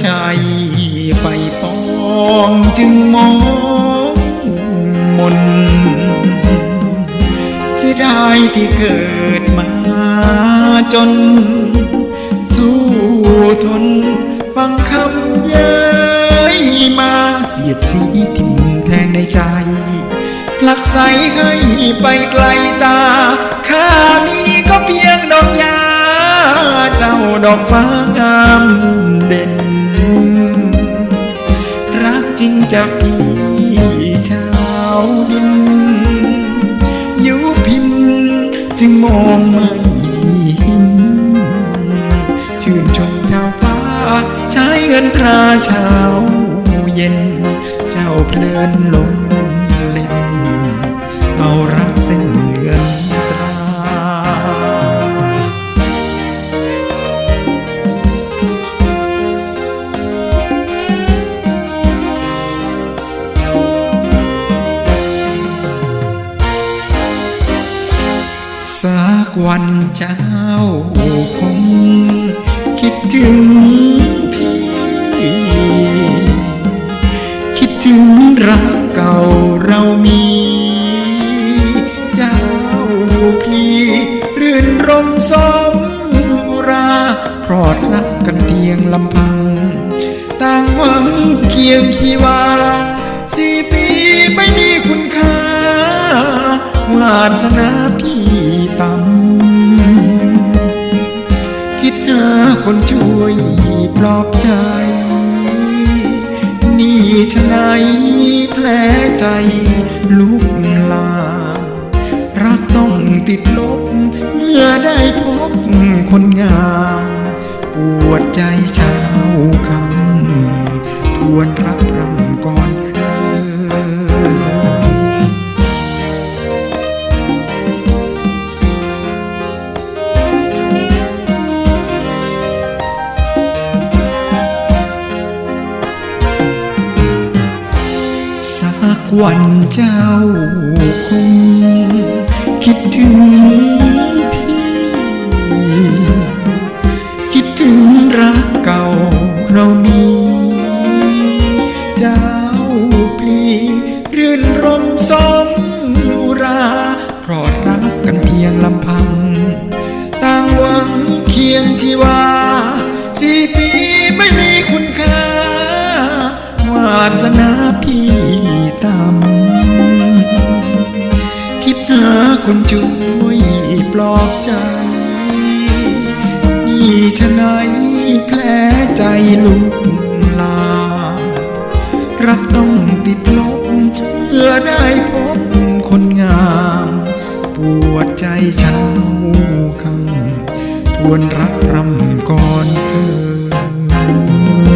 ใจไฟปองจึงมองมนเสียดายที่เกิดมาจน สู้ทนฟังคำเย้ยมาเสียดสีทิ่มแทงในใจผลักใสให้ไปไกลตาข้ามีก็เพียงดอกยา เจ้าดอกฟ้างามเด่น จริงจากพี่ชาวดิน อยู่พินจึงมองไม่เห็นชื่นชมชาวฟ้าใช้เงินตราเช้าเย็น เจ้าเพลินลง วันเจ้าคงคิดถึงพี่ คิดถึงรักเก่าเรามี เจ้าพลีรื่นรมสมอุราพรอดรักกันเพียงลำพัง ต่างหวังเคียงชีวาสี่ปีไม่มีคุณค่าวาสนา ปลอบใจ นี่ชะไหนแผลใจลุกลามรักต้องติดลบ เมื่อได้พบคนงาม ปวดใจเช้าคำ วันเจ้าคงคิดถึงพี่ คิดถึงรักเก่าเรามี เจ้าพลีรื่นรมสมอุรา เพราะรักกันเพียงลำพัง ต่างหวังเคียงชีวา คนช่วยปลอบใจ นี่ชะไหนแผลใจลุกลา รักต้องติดลบเมื่อได้พบคนงาม ปวดใจเช้าคำทวนรักรำก่อนเคย